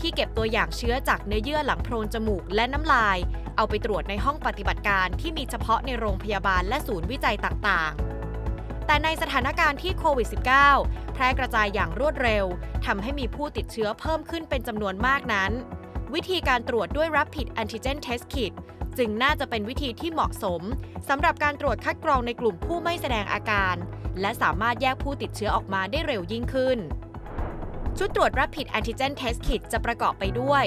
ที่เก็บตัวอย่างเชื้อจากเนื้อเยื่อหลังโพรงจมูกและน้ำลาย เอาไปตรวจในห้องปฏิบัติการที่มีเฉพาะในโรงพยาบาลและศูนย์วิจัยต่างๆแต่ในสถานการณ์ที่โควิด -19 แพร่กระจายอย่างรวดเร็วทำให้มีผู้ติดเชื้อเพิ่มขึ้นเป็นจำนวนมากนั้น วิธีการตรวจด้วย Rapid Antigen Test Kit จึงน่าจะเป็นวิธีที่เหมาะสมสำหรับการตรวจคัดกรองในกลุ่มผู้ไม่แสดงอาการ และสามารถแยกผู้ติดเชื้อออกมาได้เร็วยิ่งขึ้น ชุดตรวจ Rapid Antigen Test Kit จะประกอบไปด้วย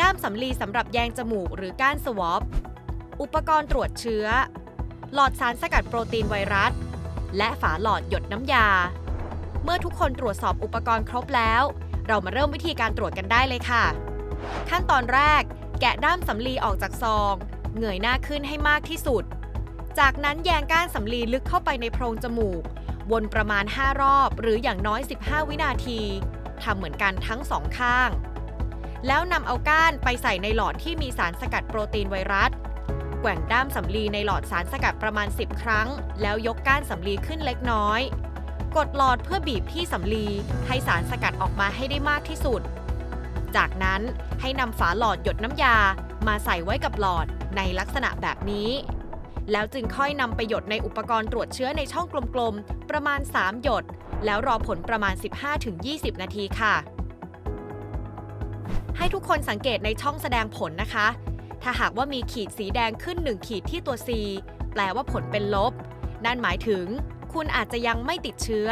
ด้ามสำลีสำหรับแยงจมูกหรือก้านสวอป อุปกรณ์ตรวจเชื้อ หลอดสารสกัดโปรตีนไวรัส และฝาหลอดหยดน้ำยา เมื่อทุกคนตรวจสอบอุปกรณ์ครบแล้ว เรามาเริ่มวิธีการตรวจกันได้เลยค่ะ ขั้นตอนแรก แกะด้ามสำลีออกจากซอง เงยหน้าขึ้นให้มากที่สุด จากนั้นแยงก้านสำลีลึกเข้าไปในโพรงจมูก วนประมาณ 5 รอบหรืออย่างน้อย 15 วินาทีทำเหมือนกันทั้งสองข้าง แล้วนำเอาก้านไปใส่ในหลอดที่มีสารสกัดโปรตีนไวรัส แกว่งด้ามสำลีในหลอดสารสกัดประมาณ 10 ครั้ง แล้วยกก้านสำลีขึ้นเล็กน้อย กดหลอดเพื่อบีบที่สำลีให้สารสกัดออกมาให้ได้มากที่สุด จากนั้นให้นำฝาหลอดหยดน้ำยามาใส่ไว้กับหลอดในลักษณะแบบนี้ แล้วจึงค่อยนำไปหยดในอุปกรณ์ตรวจเชื้อในช่องกลมๆ ประมาณ 3 หยด แล้วรอผลประมาณ 15-20 นาทีค่ะ ให้ทุกคนสังเกตในช่องแสดงผลนะคะ ถ้าหากว่ามีขีดสีแดงขึ้น 1 ขีดที่ตัว C แปลว่าผลเป็นลบ นั่นหมายถึง คุณอาจจะยังไม่ติดเชื้อ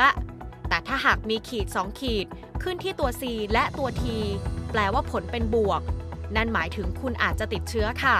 แต่ถ้าหากมีขีด 2 ขีดขึ้นที่ตัว C และตัว T แปลว่าผลเป็นบวก นั่นหมายถึงคุณอาจจะติดเชื้อค่ะ